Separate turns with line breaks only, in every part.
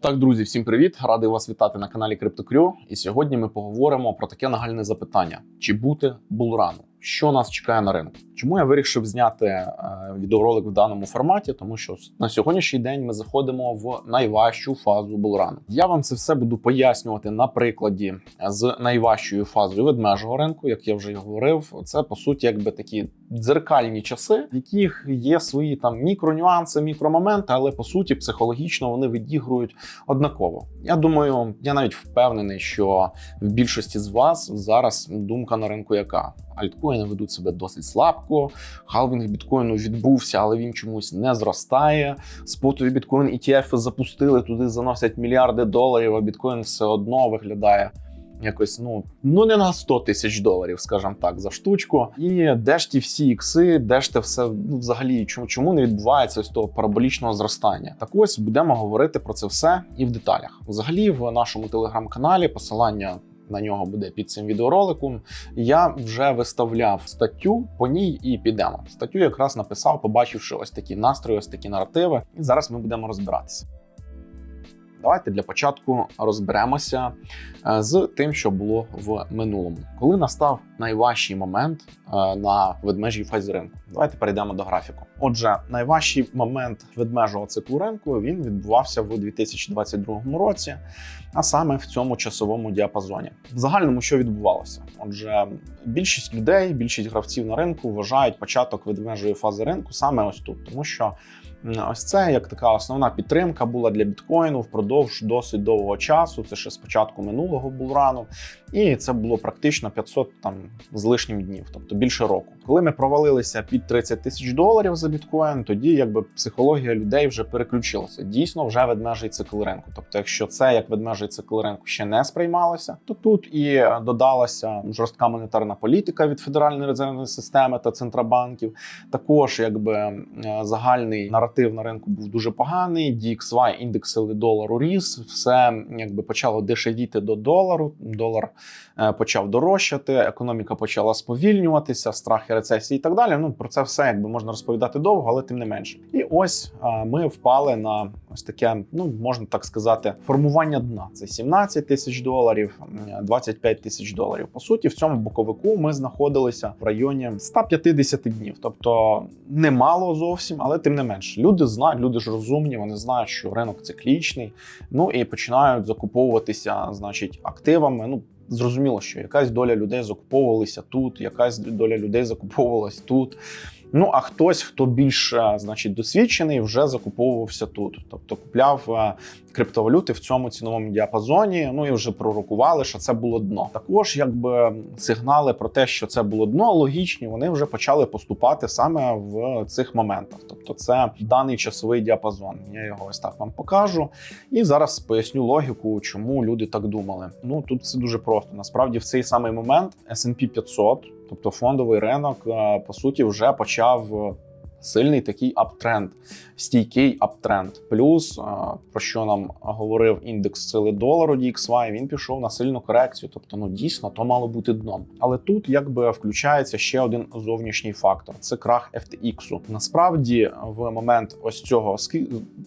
Так, друзі, всім привіт! Радий вас вітати на каналі CryptoCrew. І сьогодні ми поговоримо про таке нагальне запитання: чи бути булрану? Що нас чекає на ринку? Чому я вирішив зняти е, відеоролик в даному форматі? Тому що на сьогоднішній день ми заходимо в найважчу фазу булрану. Я вам це все буду пояснювати на прикладі з найважчою фазою ведмежого ринку, як я вже говорив. Це по суті, якби такі дзеркальні часи, в яких є свої там мікронюанси, мікромоменти, але по суті психологічно вони відігрують однаково. Я думаю, я навіть впевнений, що в більшості з вас зараз думка на ринку яка. Альткоїни ведуть себе досить слабко. Халвінг біткоїну відбувся, але він чомусь не зростає. Спотові біткоін ETF запустили туди, заносять мільярди доларів. А біткоін все одно виглядає якось ну ну не на 100 тисяч доларів, скажімо так, за штучку. І де ж ті всі ікси, де ж те все ну, взагалі чому, чому не відбувається ось того параболічного зростання? Так ось будемо говорити про це все і в деталях. Взагалі, в нашому телеграм-каналі посилання. На нього буде під цим відеороликом. Я вже виставляв статтю по ній і підемо. Статтю якраз написав, побачивши ось такі настрої, ось такі наративи. І зараз ми будемо розбиратися. Давайте для початку розберемося е, з тим, що було в минулому, коли настав найважчий момент е, на ведмежій фазі ринку. Давайте перейдемо до графіку. Отже, найважчий момент ведмежого циклу ринку він відбувався в 2022 році, а саме в цьому часовому діапазоні. В загальному що відбувалося? Отже, більшість людей, більшість гравців на ринку вважають початок ведмежої фази ринку саме ось тут, тому що. Ось це як така основна підтримка була для біткоїну впродовж досить довгого часу. Це ще з початку минулого булрану, і це було практично 500 там з лишнім днів, тобто більше року. Коли ми провалилися під 30 тисяч доларів за біткоін, тоді якби психологія людей вже переключилася. Дійсно, вже ведмежий цикл ринку. Тобто, якщо це як ведмежий цикл ринку ще не сприймалося, то тут і додалася жорстка монетарна політика від федеральної резервної системи та центробанків. Також якби загальний наратив на ринку був дуже поганий. DXY індекс долару ріс, все якби почало дешевіти до долару. Долар е, почав дорожчати, економіка почала сповільнюватися, страхи рецесії і так далі. Ну про це все якби можна розповідати довго, але тим не менше. І ось е, ми впали на ось таке, ну можна так сказати, формування дна. Це 17 тисяч доларів, 25 тисяч доларів. По суті, в цьому боковику ми знаходилися в районі 150 днів, тобто немало зовсім, але тим не менш. Люди знають, люди ж розумні, вони знають, що ринок циклічний. Ну і починають закуповуватися, значить, активами. Ну зрозуміло, що якась доля людей закуповувалися тут, якась доля людей закуповувалась тут. Ну а хтось, хто більш значить досвідчений, вже закуповувався тут, тобто купляв криптовалюти в цьому ціновому діапазоні. Ну і вже пророкували, що це було дно. Також, якби сигнали про те, що це було дно, логічні, вони вже почали поступати саме в цих моментах. Тобто, це даний часовий діапазон. Я його ось так вам покажу. І зараз поясню логіку, чому люди так думали. Ну тут все дуже просто. Насправді, в цей самий момент S&P 500, тобто фондовий ринок, по суті, вже почав сильний такий аптренд, стійкий аптренд. Плюс, про що нам говорив індекс сили долару DXY, він пішов на сильну корекцію. Тобто, ну дійсно, то мало бути дном. Але тут якби включається ще один зовнішній фактор: це крах FTX. Насправді, в момент ось цього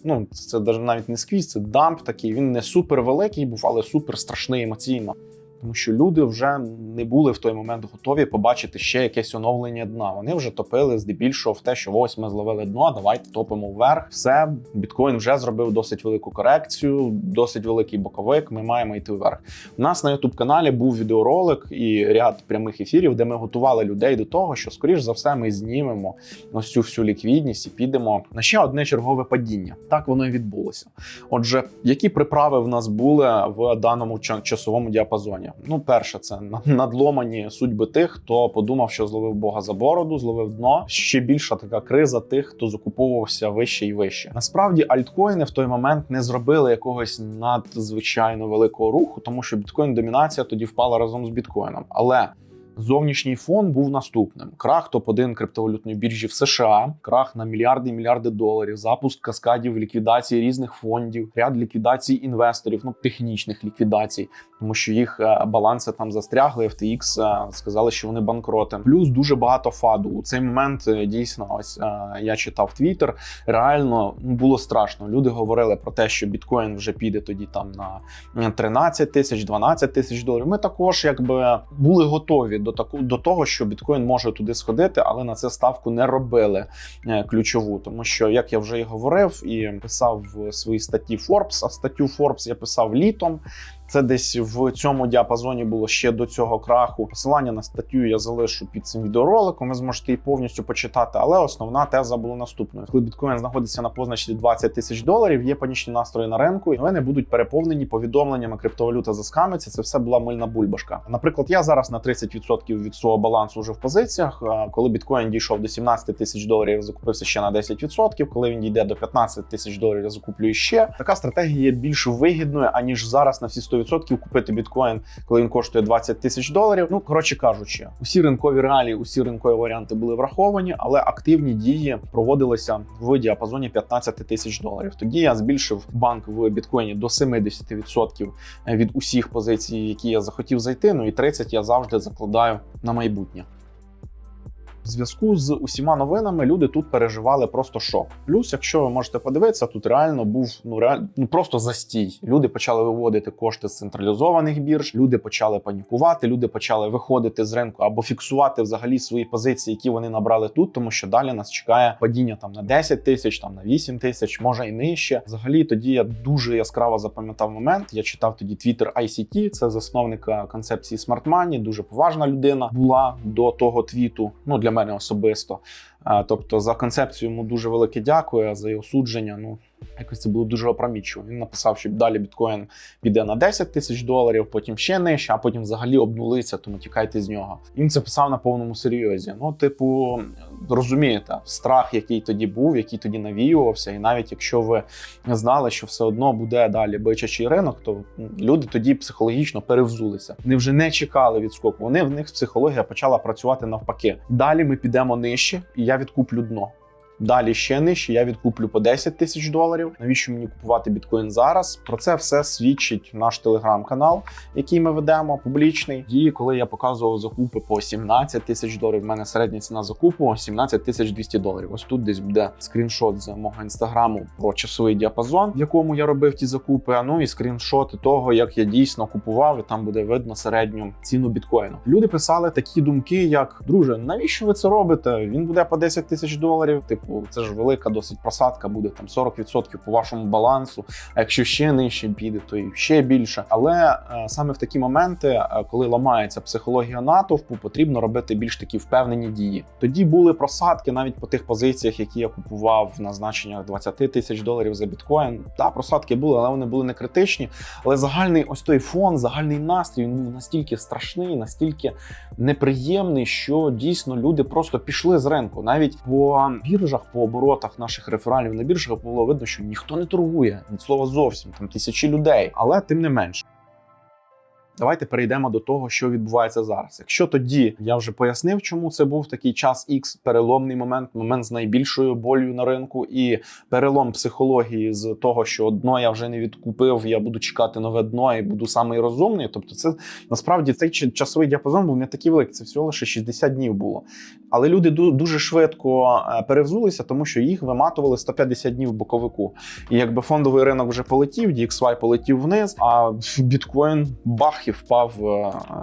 ну це навіть не сквіз, це дамп такий. Він не супер великий був, але супер страшний емоційно тому що люди вже не були в той момент готові побачити ще якесь оновлення дна. Вони вже топили здебільшого в те, що ось ми зловили дно. Давайте топимо вверх. Все біткоін вже зробив досить велику корекцію, досить великий боковик. Ми маємо йти вверх. У нас на youtube каналі був відеоролик і ряд прямих ефірів, де ми готували людей до того, що скоріш за все ми знімемо ось цю всю ліквідність і підемо на ще одне чергове падіння. Так воно і відбулося. Отже, які приправи в нас були в даному часовому діапазоні? Ну, перше, це надломані судьби тих, хто подумав, що зловив Бога за бороду, зловив дно. Ще більша така криза тих, хто закуповувався вище і вище. Насправді, альткоїни в той момент не зробили якогось надзвичайно великого руху, тому що біткоін домінація тоді впала разом з біткоїном. Але Зовнішній фон був наступним: крах топ-1 криптовалютної біржі в США, крах на мільярди і мільярди доларів, запуск каскадів ліквідації різних фондів, ряд ліквідацій інвесторів, ну технічних ліквідацій, тому що їх е, баланси там застрягли. FTX е, сказали, що вони банкроти. Плюс дуже багато фаду. У цей момент е, дійсно, ось я читав Твіттер, Реально ну, було страшно. Люди говорили про те, що біткоін вже піде тоді там на 13 тисяч, 12 тисяч доларів. Ми також якби були готові до таку до того, що біткоін може туди сходити, але на це ставку не робили е, ключову, тому що як я вже і говорив і писав в своїй статті Forbes, а статтю Forbes я писав літом. Це десь в цьому діапазоні було ще до цього краху. Посилання на статтю я залишу під цим відеороликом. Ви зможете її повністю почитати. Але основна теза була наступною: коли біткоін знаходиться на позначці 20 тисяч доларів, є панічні настрої на ринку, і новини будуть переповнені повідомленнями криптовалюта заскамиться. Це все була мильна бульбашка. Наприклад, я зараз на 30% від свого балансу вже в позиціях. Коли біткоін дійшов до 17 тисяч доларів, я закупився ще на 10%. Коли він дійде до 15 тисяч доларів, я закуплю ще. Така стратегія є більш вигідною аніж зараз на всі 100% купити біткоін, коли він коштує 20 тисяч доларів. Ну коротше кажучи, усі ринкові реалії, усі ринкові варіанти були враховані, але активні дії проводилися в діапазоні 15 тисяч доларів. Тоді я збільшив банк в біткоїні до 70% від усіх позицій, які я захотів зайти. Ну і 30 я завжди закладаю на майбутнє. В зв'язку з усіма новинами люди тут переживали просто шок. Плюс, якщо ви можете подивитися, тут реально був ну реально ну просто застій. Люди почали виводити кошти з централізованих бірж. Люди почали панікувати. Люди почали виходити з ринку або фіксувати взагалі свої позиції, які вони набрали тут, тому що далі нас чекає падіння там на 10 тисяч, там на 8 тисяч, може і нижче. Взагалі, тоді я дуже яскраво запам'ятав момент. Я читав тоді Twitter ICT, це засновник е, концепції Smart Money, дуже поважна людина була до того твіту. Ну для мене особисто. Тобто за концепцію йому дуже велике дякую, а за його судження. Ну якось це було дуже опроміччю. Він написав, що далі біткоін піде на 10 тисяч доларів, потім ще нижче, а потім взагалі обнулиться, тому тікайте з нього. Він це писав на повному серйозі. Ну, типу, розумієте, страх, який тоді був, який тоді навіювався, і навіть якщо ви знали, що все одно буде далі бичачий ринок, то люди тоді психологічно перевзулися. Вони вже не чекали відскоку. Вони в них психологія почала працювати навпаки. Далі ми підемо нижче, і я відкуплю дно. Далі ще нижче, я відкуплю по 10 тисяч доларів. Навіщо мені купувати біткоін зараз? Про це все свідчить наш телеграм-канал, який ми ведемо, публічний. І коли я показував закупи по 17 тисяч доларів, в мене середня ціна закупу 17 тисяч 200 доларів. Ось тут десь буде скріншот з мого інстаграму про часовий діапазон, в якому я робив ті закупи. Ну і скріншоти того, як я дійсно купував, і там буде видно середню ціну біткоїну. Люди писали такі думки, як друже, навіщо ви це робите? Він буде по 10 тисяч доларів. Типу. Це ж велика досить просадка, буде там 40% по вашому балансу. А якщо ще нижче піде, то і ще більше. Але е, саме в такі моменти, е, коли ламається психологія натовпу, потрібно робити більш такі впевнені дії. Тоді були просадки навіть по тих позиціях, які я купував на значеннях 20 тисяч доларів за біткоін. Та просадки були, але вони були не критичні. Але загальний ось той фон, загальний настрій він був настільки страшний, настільки неприємний, що дійсно люди просто пішли з ринку. Навіть по біржах по оборотах наших рефералів на біржах було видно, що ніхто не торгує від слова зовсім там тисячі людей, але тим не менше. Давайте перейдемо до того, що відбувається зараз. Якщо тоді я вже пояснив, чому це був такий час X, переломний момент, момент з найбільшою болью на ринку, і перелом психології з того, що дно я вже не відкупив, я буду чекати нове дно і буду самий розумний. Тобто, це насправді цей часовий діапазон був не такий великий, це всього лише 60 днів було. Але люди дуже швидко перевзулися, тому що їх виматували 150 днів в боковику. І якби фондовий ринок вже полетів, DXY полетів вниз, а біткоін бах і впав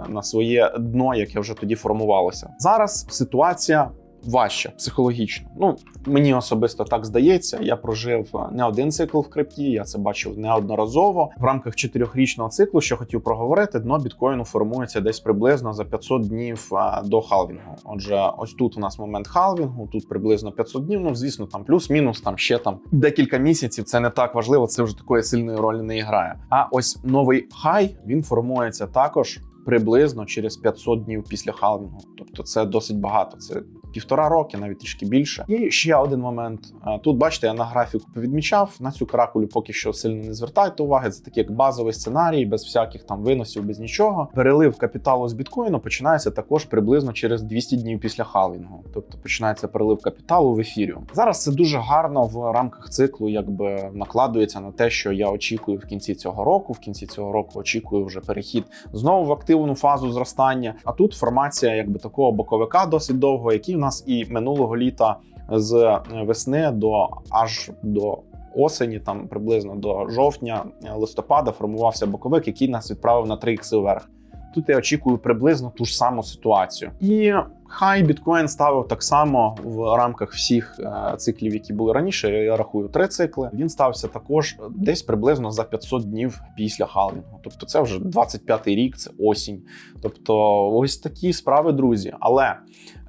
на своє дно, яке вже тоді формувалося. Зараз ситуація. Важче психологічно. Ну мені особисто так здається. Я прожив не один цикл в крипті. Я це бачив неодноразово. В рамках чотирьохрічного циклу, що хотів проговорити, дно біткоїну формується десь приблизно за 500 днів до халвінгу. Отже, ось тут у нас момент халвінгу, тут приблизно 500 днів. Ну звісно, там плюс-мінус, там ще там декілька місяців. Це не так важливо. Це вже такої сильної ролі не грає. А ось новий хай він формується також приблизно через 500 днів після халвінгу. Тобто це досить багато. Це півтора роки, навіть трішки більше. І ще один момент. Тут бачите, я на графіку повідмічав. На цю каракулю поки що сильно не звертайте уваги. Це такий як базовий сценарій, без всяких там виносів, без нічого. Перелив капіталу з біткоїну починається також приблизно через 200 днів після халвінгу. Тобто починається перелив капіталу в ефіріум. Зараз це дуже гарно в рамках циклу, якби накладується на те, що я очікую в кінці цього року. В кінці цього року очікую вже перехід знову в активну фазу зростання. А тут формація якби такого боковика досить довго, який у нас і минулого літа з весни до аж до. Осені, там приблизно до жовтня, листопада формувався боковик, який нас відправив на 3 ікси вверх. Тут я очікую приблизно ту ж саму ситуацію. І хай біткоін ставив так само в рамках всіх е, циклів, які були раніше. Я рахую три цикли. Він стався також десь приблизно за 500 днів після халвінгу. Тобто, це вже 25-й рік, це осінь. Тобто, ось такі справи, друзі. Але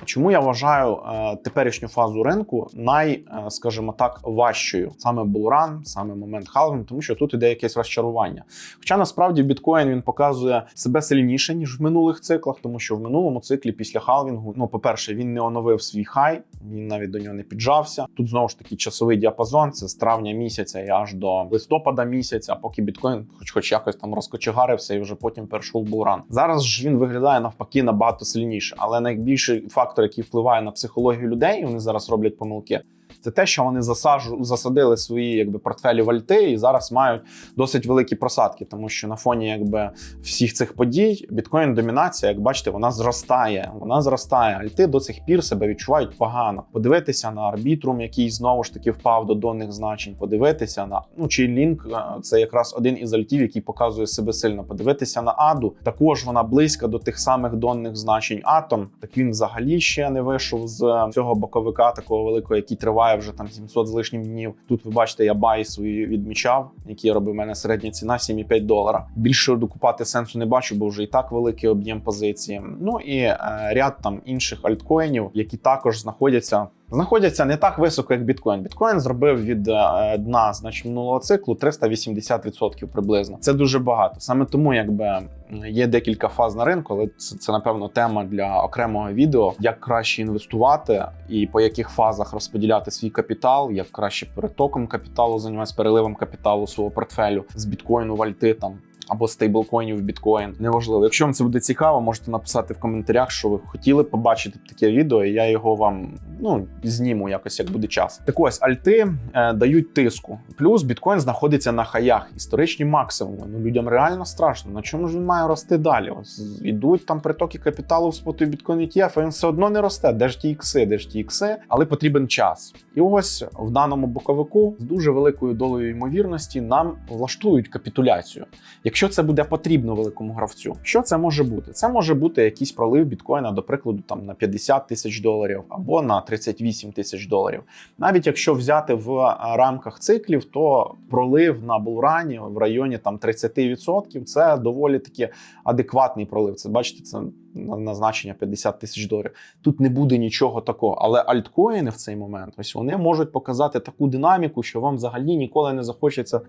чому я вважаю е, теперішню фазу ринку най, е, скажімо так, важчою саме булран, саме момент халвінгу, тому що тут іде якесь розчарування. Хоча насправді біткоін він показує себе сильніше ніж в минулих циклах, тому що в минулому циклі після халвінгу, ну по-перше, він не оновив свій хай, він навіть до нього не піджався. Тут знову ж таки часовий діапазон. Це з травня місяця і аж до листопада місяця, поки біткоін, хоч хоч якось там розкочегарився, і вже потім перейшов буран. Зараз ж він виглядає навпаки набагато сильніше, але найбільший фактор, який впливає на психологію людей, і вони зараз роблять помилки. Це те, що вони засаджу, засадили свої якби портфелі в альти і зараз мають досить великі просадки, тому що на фоні якби всіх цих подій біткоін домінація, як бачите, вона зростає. Вона зростає. Альти до цих пір себе відчувають погано. Подивитися на арбітрум, який знову ж таки впав до донних значень. Подивитися на ну чи лінк це якраз один із альтів, який показує себе сильно. Подивитися на аду. Також вона близька до тих самих донних значень. Атом так він взагалі ще не вийшов з цього боковика, такого великого, який триває вже там 700 з лишнім днів. Тут ви бачите, я бай свої відмічав, які робив мене середня ціна 7,5 долара. Більше докупати сенсу не бачу, бо вже і так великий об'єм позиції. Ну і е, ряд там інших альткоїнів, які також знаходяться. Знаходяться не так високо, як біткоін. Біткоін зробив від е, дна значить, минулого циклу 380% приблизно. Це дуже багато. Саме тому, якби є декілька фаз на ринку, але це, це напевно тема для окремого відео, як краще інвестувати і по яких фазах розподіляти свій капітал, як краще перетоком капіталу займатися, переливом капіталу свого портфелю з біткоїну в альти там або стейблкоїнів в біткоін. Неважливо. Якщо вам це буде цікаво, можете написати в коментарях, що ви хотіли побачити таке відео, і я його вам ну зніму якось, як буде час. Так ось альти е, дають тиску. Плюс біткоін знаходиться на хаях, історичні максимуми. Ну людям реально страшно. На чому ж він має рости далі? Ось ідуть там притоки капіталу в споту біткоін ETF, а він все одно не росте. Де ж ті ікси, де ж ті ікси, але потрібен час. І ось в даному боковику з дуже великою долею ймовірності нам влаштують капітуляцію. Якщо це буде потрібно великому гравцю, що це може бути? Це може бути якийсь пролив біткоїна, до прикладу, там на 50 тисяч доларів або на 38 тисяч доларів. Навіть якщо взяти в рамках циклів, то пролив на булрані в районі там 30% це доволі таки адекватний пролив. Це бачите, це назначення 50 тисяч доларів. Тут не буде нічого такого. Але альткоїни в цей момент ось вони можуть показати таку динаміку, що вам взагалі ніколи не захочеться.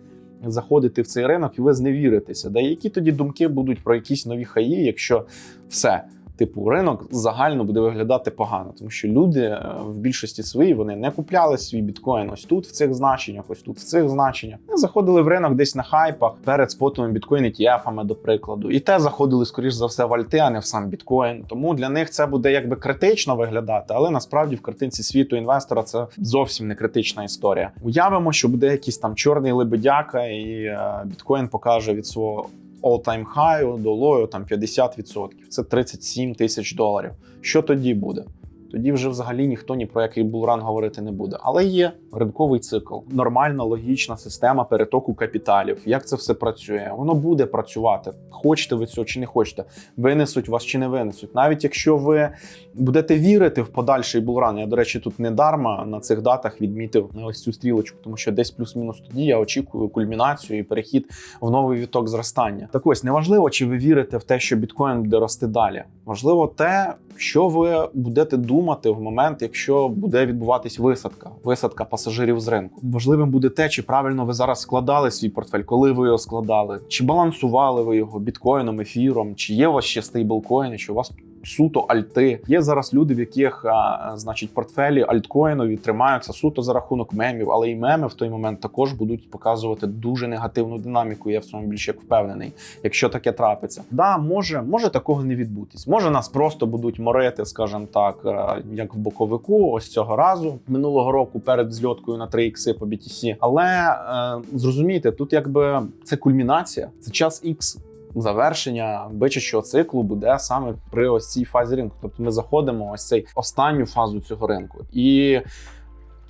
Заходити в цей ринок, і ви зневіритеся. Да які тоді думки будуть про якісь нові хаї, якщо все типу ринок загально буде виглядати погано, тому що люди е, в більшості своїй вони не купляли свій біткоін ось тут в цих значеннях, ось тут в цих значеннях. Вони заходили в ринок десь на хайпах перед спотовими біткоін ETF, до прикладу, і те заходили скоріш за все в альти, а не в сам біткоін. Тому для них це буде якби критично виглядати, але насправді в картинці світу інвестора це зовсім не критична історія. Уявимо, що буде якийсь там чорний лебедяка, і е, біткоін покаже від свого all-time high долою там 50%. Це 37 тисяч доларів. Що тоді буде? Тоді вже взагалі ніхто ні про який булран говорити не буде. Але є ринковий цикл, нормальна логічна система перетоку капіталів. Як це все працює? Воно буде працювати. Хочете ви цього чи не хочете, винесуть вас чи не винесуть. Навіть якщо ви будете вірити в подальший булран, я до речі, тут не дарма на цих датах відмітив ось цю стрілочку, тому що десь плюс-мінус тоді я очікую кульмінацію і перехід в новий віток зростання. Так ось неважливо, чи ви вірите в те, що біткоін буде рости далі. Важливо те, що ви будете думати в момент, якщо буде відбуватись висадка, висадка пасажирів з ринку. Важливим буде те, чи правильно ви зараз складали свій портфель, коли ви його складали, чи балансували ви його біткоїном, ефіром, чи є у вас ще стейблкоїни, чи у вас суто альти. Є зараз люди, в яких а, значить портфелі альткоїнові тримаються суто за рахунок мемів, але і меми в той момент також будуть показувати дуже негативну динаміку. Я в цьому більш як впевнений, якщо таке трапиться. Да, може, може такого не відбутись. Може нас просто будуть морити, скажімо так, е, як в боковику. Ось цього разу минулого року перед зльоткою на 3 ікси по BTC. Але е, зрозумійте, тут якби це кульмінація, це час X. Завершення бичачого циклу буде саме при ось цій фазі ринку. Тобто ми заходимо ось цей останню фазу цього ринку. І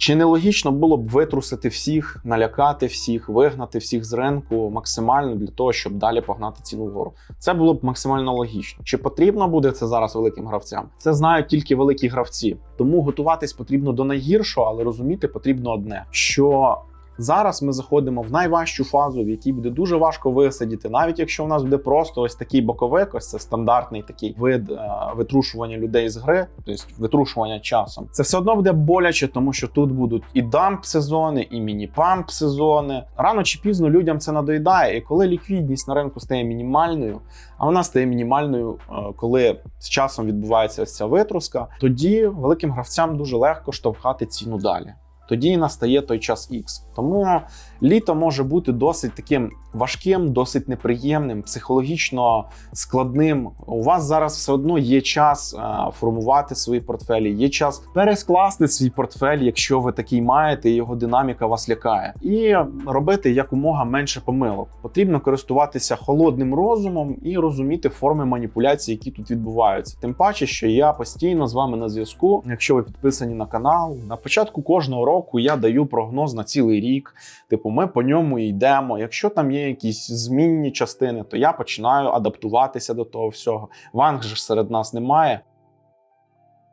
чи не логічно було б витрусити всіх, налякати всіх, вигнати всіх з ринку максимально для того, щоб далі погнати ціну вгору? Це було б максимально логічно. Чи потрібно буде це зараз великим гравцям? Це знають тільки великі гравці. Тому готуватись потрібно до найгіршого, але розуміти потрібно одне: що Зараз ми заходимо в найважчу фазу, в якій буде дуже важко висидіти, навіть якщо в нас буде просто ось такий боковик, ось це стандартний такий вид е, витрушування людей з гри, тобто витрушування часом. Це все одно буде боляче, тому що тут будуть і дамп сезони, і міні-памп сезони. Рано чи пізно людям це надоїдає. І коли ліквідність на ринку стає мінімальною, а вона стає мінімальною, е, коли з часом відбувається ось ця витруска, тоді великим гравцям дуже легко штовхати ціну далі тоді настає той час X. Тому літо може бути досить таким важким, досить неприємним, психологічно складним. У вас зараз все одно є час е, формувати свої портфелі, є час перескласти свій портфель, якщо ви такий маєте, і його динаміка вас лякає, і робити якомога менше помилок. Потрібно користуватися холодним розумом і розуміти форми маніпуляцій, які тут відбуваються. Тим паче, що я постійно з вами на зв'язку. Якщо ви підписані на канал, на початку кожного року я даю прогноз на цілий рік. Типу, ми по ньому йдемо. Якщо там є якісь змінні частини, то я починаю адаптуватися до того всього. Ванг же серед нас немає.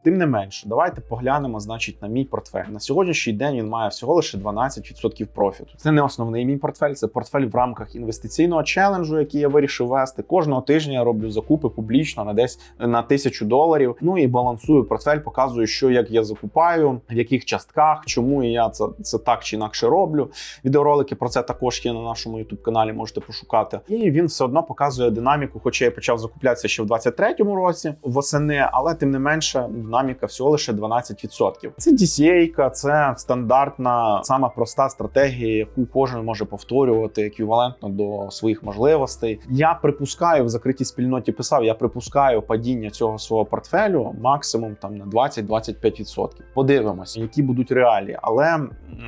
Тим не менше, давайте поглянемо, значить, на мій портфель. На сьогоднішній день він має всього лише 12% профіту. Це не основний мій портфель, це портфель в рамках інвестиційного челенджу, який я вирішив вести. Кожного тижня я роблю закупи публічно на десь на тисячу доларів. Ну і балансую портфель, показую, що як я закупаю, в яких частках, чому я це, це так чи інакше роблю. Відеоролики про це також є на нашому youtube каналі. Можете пошукати. І він все одно показує динаміку, хоча я почав закуплятися ще в 23-му році восени, але тим не менше динаміка всього лише 12%. Це DCA, це стандартна, сама проста стратегія, яку кожен може повторювати еквівалентно до своїх можливостей. Я припускаю в закритій спільноті писав, я припускаю падіння цього свого портфелю максимум там на 20-25%. Подивимося, які будуть реалії, але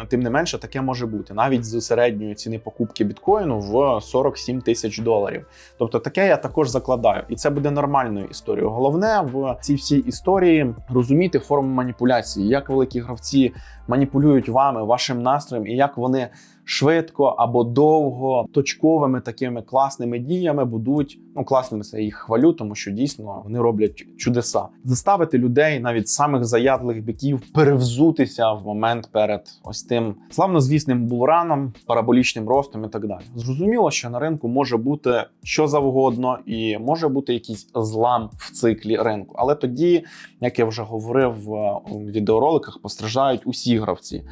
тим не менше таке може бути навіть з середньої ціни покупки біткоїну в 47 тисяч доларів. Тобто таке я також закладаю, і це буде нормальною історією. Головне в цій всій історії розуміти форму маніпуляції, як великі гравці маніпулюють вами, вашим настроєм, і як вони швидко або довго точковими такими класними діями будуть. Ну, класними це я їх хвалю, тому що дійсно вони роблять чудеса. Заставити людей, навіть самих заядлих біків, перевзутися в момент перед ось тим славнозвісним булраном, параболічним ростом і так далі. Зрозуміло, що на ринку може бути що завгодно, і може бути якийсь злам в циклі ринку. Але тоді, як я вже говорив в відеороликах, постраждають усі гравці.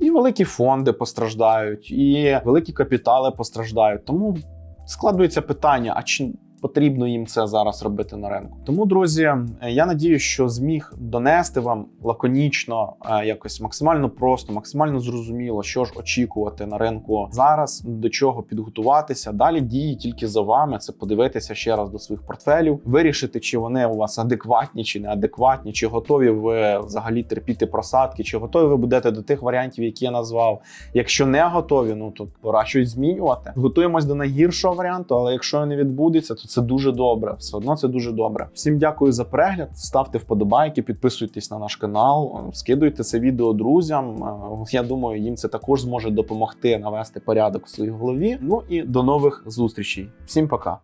І великі фонди постраждають, і великі капітали постраждають. Тому складується питання: а чи потрібно їм це зараз робити на ринку? Тому, друзі, я надію, що зміг донести вам лаконічно, е, якось максимально просто, максимально зрозуміло, що ж очікувати на ринку зараз, до чого підготуватися. Далі дії тільки за вами. Це подивитися ще раз до своїх портфелів, вирішити, чи вони у вас адекватні чи неадекватні, чи готові ви взагалі терпіти просадки, чи готові ви будете до тих варіантів, які я назвав. Якщо не готові, ну то пора щось змінювати. Готуємось до найгіршого варіанту, але якщо не відбудеться, то це дуже добре. Все одно це дуже добре. Всім дякую за перегляд. Ставте вподобайки, підписуйтесь на наш канал, скидуйте це відео друзям. Е, Я думаю, їм це також зможе допомогти навести порядок в своїй голові. Ну і до нових зустрічей. Всім пока.